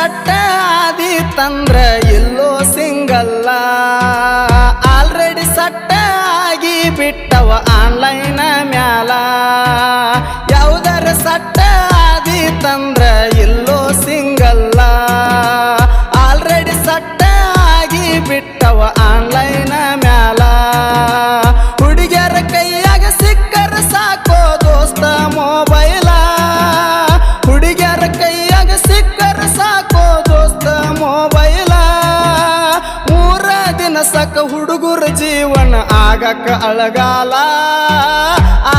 ಸಟ್ಟ ಆದೀತಂದ್ರ ಎಲ್ಲೋ ಸಿಂಗಲ್ಲ. Already ಸಟ್ಟ ಆಗಿ ಬಿಟ್ಟವ online ಮ್ಯಾಲ. ಯಾವುದರ ಸಟ್ಟ ಆದೀತಂದ್ರ ಸಾಕ ಹುಡುಗುರ ಜೀವನ ಆಗಕ ಅಳಗಾಲ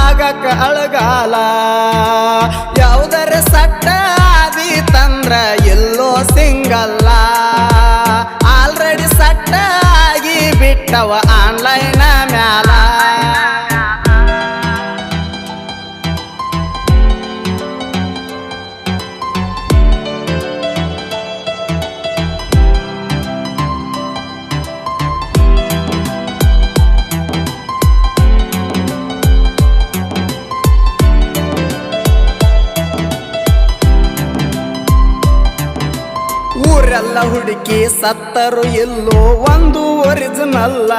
ಆಗಕ ಅಳಗಾಲ. ಯಾವುದರ ಸಟ್ಟ ಆದೀತಂದ್ರ ಎಲ್ಲೋ ಸಿಂಗಲ್ಲ. ಆಲ್ರೆಡಿ ಸಟ್ಟ ಆಗಿ ಬಿಟ್ಟವ ಹುಡುಕಿ ಸತ್ತರು ಎಲ್ಲೋ ಒಂದು ಒರಿಜಿನಲ್ಲ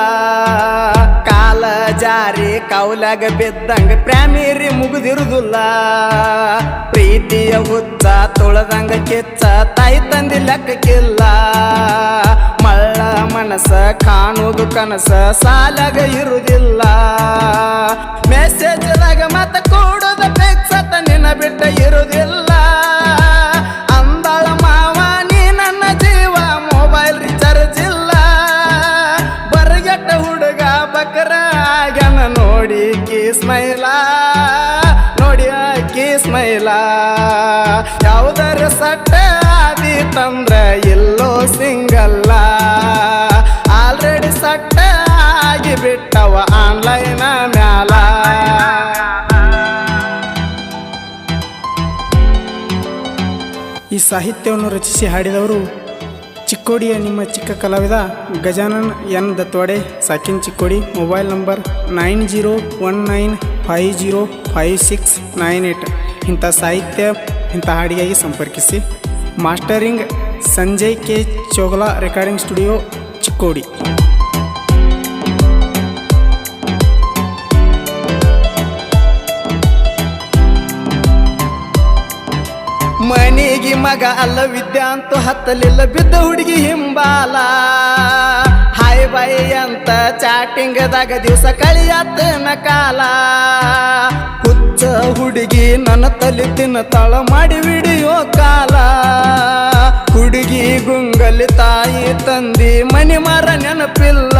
ಕಾಲ ಜಾರಿ ಕೌಲಾಗ ಬಿದ್ದಂಗ ಪ್ರೇಮಿರಿ ಮುಗಿದಿರುದಿಲ್ಲ. ಪ್ರೀತಿಯ ಹುಚ್ಚ ತೊಳದಂಗ ಕೆಚ್ಚ ತಾಯಿ ತಂದಿ ಲೆಕ್ಕಕ್ಕಿಲ್ಲ. ಮಳ್ಳ ಮನಸ ಕಾಣುವುದು ಕನಸ ಸಾಲಾಗ ಇರುವುದಿಲ್ಲ ಮೆಸೇಜ್ದಾಗ ಮತ ಕೂಡದ ಬೆಚ್ಚತ ನಿನ್ನ ಬಿಟ್ಟ ಇರುವುದಿಲ್ಲ ಆಗ್ಯಾನ ನೋಡಿ ಸ್ಮೈಲ ನೋಡಿ ಸ್ಮೈಲ. ಯಾವುದರ ಸಟ್ಟ ತಂದ್ರೆ ಎಲ್ಲೋ ಸಿಂಗಲ್ಲ. ಆಲ್ರೆಡಿ ಸಟ್ಟ ಆಗಿ ಬಿಟ್ಟವ ಆನ್ಲೈನ ಮ್ಯಾಲ. ಈ ಸಾಹಿತ್ಯವನ್ನು ರಚಿಸಿ ಹಾಡಿದವರು ಚಿಕ್ಕೋಡಿಯ ನಿಮ್ಮ ಚಿಕ್ಕ ಕಲಾವಿದ Gajanan N Datwade, ಸಾಕಿನ್ Chikkodi, mobile number nine zero one nine five zero five six nine eight. ಇಂಥ ಸಾಹಿತ್ಯ, ಇಂಥ ಹಾಡಿಗಾಗಿ ಸಂಪರ್ಕಿಸಿ. Mastering Sanjay K Chogla recording studio Chikkodi. ಮನೆಗೆ ಮಗ ಅಲ್ಲ ವಿದ್ಯಾ ಅಂತೂ ಹತ್ತಲಿಲ್ಲ, ಬಿದ್ದ ಹುಡುಗಿ ಹಿಂಬಾಲ. ಹಾಯ್ ಬಾಯ್ ಅಂತ ಚಾಟಿಂಗದಾಗ ದಿವಸ ಕಳಿಯತ್ತನ ಕಾಲ ಹುಚ್ಚ ಹುಡುಗಿ ನನ್ನ ತಲೆ ತಿನ್ನ ತಳ ಮಾಡಿ ಬಿಡಿಯೋ ಕಾಲ. ಹುಡುಗಿ ಗುಂಗಲಿ ತಾಯಿ ತಂದಿ ಮನೆ ಮಾರ ನೆನಪಿಲ್ಲ.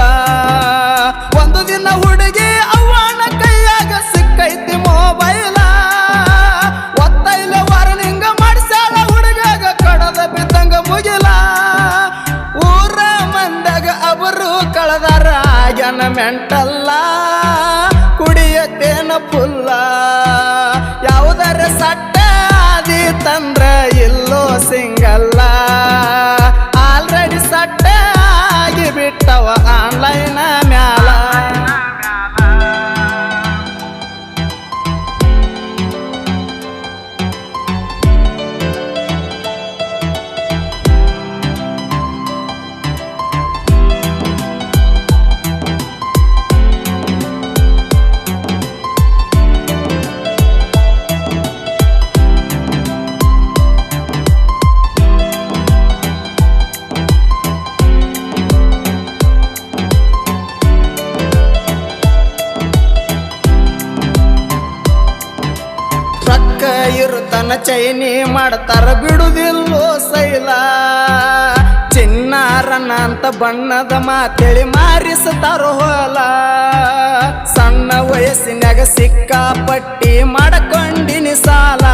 ಮೆಂಟಲ್ಲ ಕುಡಿಯತ್ತೇನ ಫುಲ್ಲ ಯಾವುದರ ಸಟ್ಟ ಆದೀತಂದ್ರ ಇರುತನ ಚೈನಿ ಮಾಡ್ತಾರ ಬಿಡುದಿಲ್ಲೋ ಸೈಲ. ಚಿನ್ನಾರನ ಅಂತ ಬಣ್ಣದ ಮಾತೇಳಿ ಮಾರಿಸ್ತಾರ ಹೊಲ. ಸಣ್ಣ ವಯಸ್ಸಿನಾಗ ಸಿಕ್ಕಾಪಟ್ಟಿ ಮಾಡಕೊಂಡಿನಿ ಸಾಲ.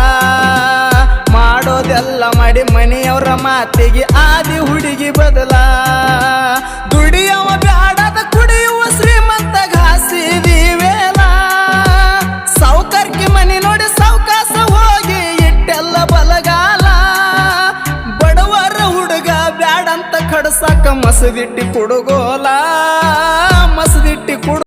ಮಾಡೋದೆಲ್ಲ ಮಾಡಿ ಮನೆಯವರ ಮಾತಿಗೆ ಆದಿ ಹುಡುಗಿ ಬದಲ. మనసు గిట్టి పొడుగోలా.